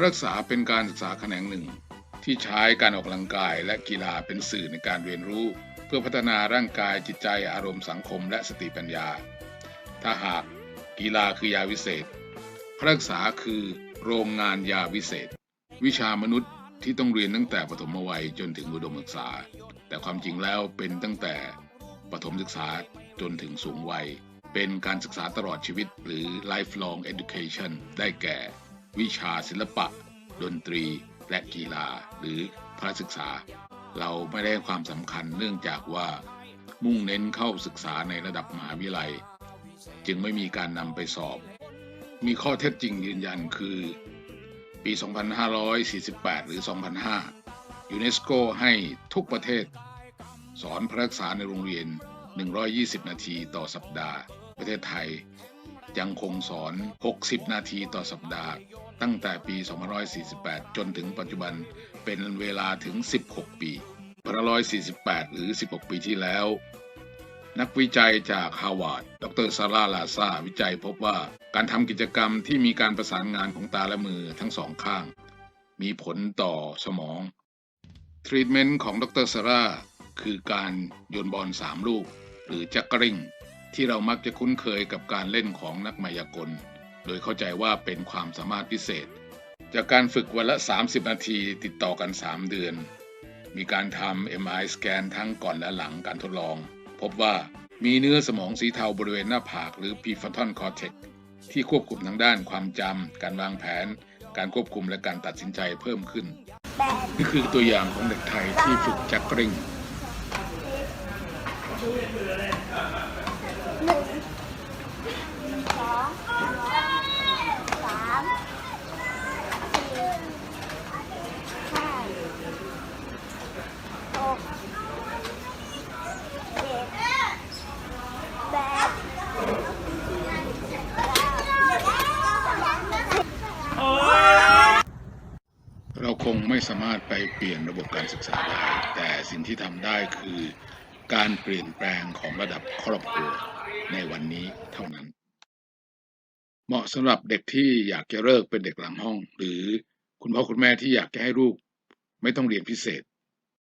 รักษาเป็นการศึกษาแขนงหนึ่ง ที่ใช้การออกกำลังกายและกีฬาเป็นสื่อในการเรียนรู้ เพื่อพัฒนาร่างกายจิตใจอารมณ์สังคมและสติปัญญา ถ้าหากกีฬาคือยาวิเศษพระรักษาคือโรงงานยาวิเศษ วิชามนุษย์ที่ต้องเรียนตั้งแต่ปฐมวัยจนถึงอุดมศึกษา แต่ความจริงแล้วเป็นตั้งแต่ปฐมศึกษาจนถึงสูงวัย เป็นการศึกษาตลอดชีวิตหรือ lifelong education ได้แก่ วิชาศิลปะ ดนตรี และกีฬาหรือพระศึกษา เราไม่ได้ความสำคัญเนื่องจากว่า มุ่งเน้นเข้าศึกษาในระดับมหาวิทยาลัย จึงไม่มีการนำไปสอบ มีข้อเท็จจริงยืนยันคือ ปี 2548 หรือ 2005 ยูเนสโกให้ทุกประเทศ สอนพระรักษาในโรงเรียน 120 นาทีต่อสัปดาห์ ประเทศไทย ยังคงสอน 60 นาทีต่อสัปดาห์ ตั้งแต่ปี 2548 จนถึงปัจจุบันเป็นเวลาถึง 16 ปี148 หรือ 16 ปีที่แล้ว นักวิจัยจากฮาวาด ดรซาร่าลาซาวิจัยพบว่าการทำกิจกรรมที่มีการประสานงานของตาและมือทั้งสองข้าง มีผลต่อสมอง ทรีทเมนต์ของดรซาร่าคือการโยนบอลสามลูก หรือจักกริง ที่เรามักจะคุ้นเคยกับการเล่นของนักมายากล โดยเข้าใจว่าเป็นความสามารถพิเศษ จากการฝึกวันละ 30 นาทีติดต่อกัน 3 เดือน มีการทำ MRI สแกนทั้งก่อนและหลังการทดลอง พบว่ามีเนื้อสมองสีเทาบริเวณหน้าผากหรือ prefrontal cortex ที่ควบคุมทางด้านความจำ การวางแผน การควบคุมและการตัดสินใจเพิ่มขึ้น นี่คือตัวอย่างของเด็กไทยที่ฝึกจักกริง หนึ่งสองสามสี่ห้าหกเจ็ดแปดเก้า เราค งไม่สามารถไปเปลี่ยนระบบการศึกษาได้ แต่สิ่งที่ทำได้คือการเปลี่ยนแปลงของระดับครอบครัวในวันนี้เท่านั้น เหมาะสำหรับเด็กที่อยากจะเลิกเป็นเด็กหลังห้อง หรือคุณพ่อคุณแม่ที่อยากจะให้ลูกไม่ต้องเรียนพิเศษ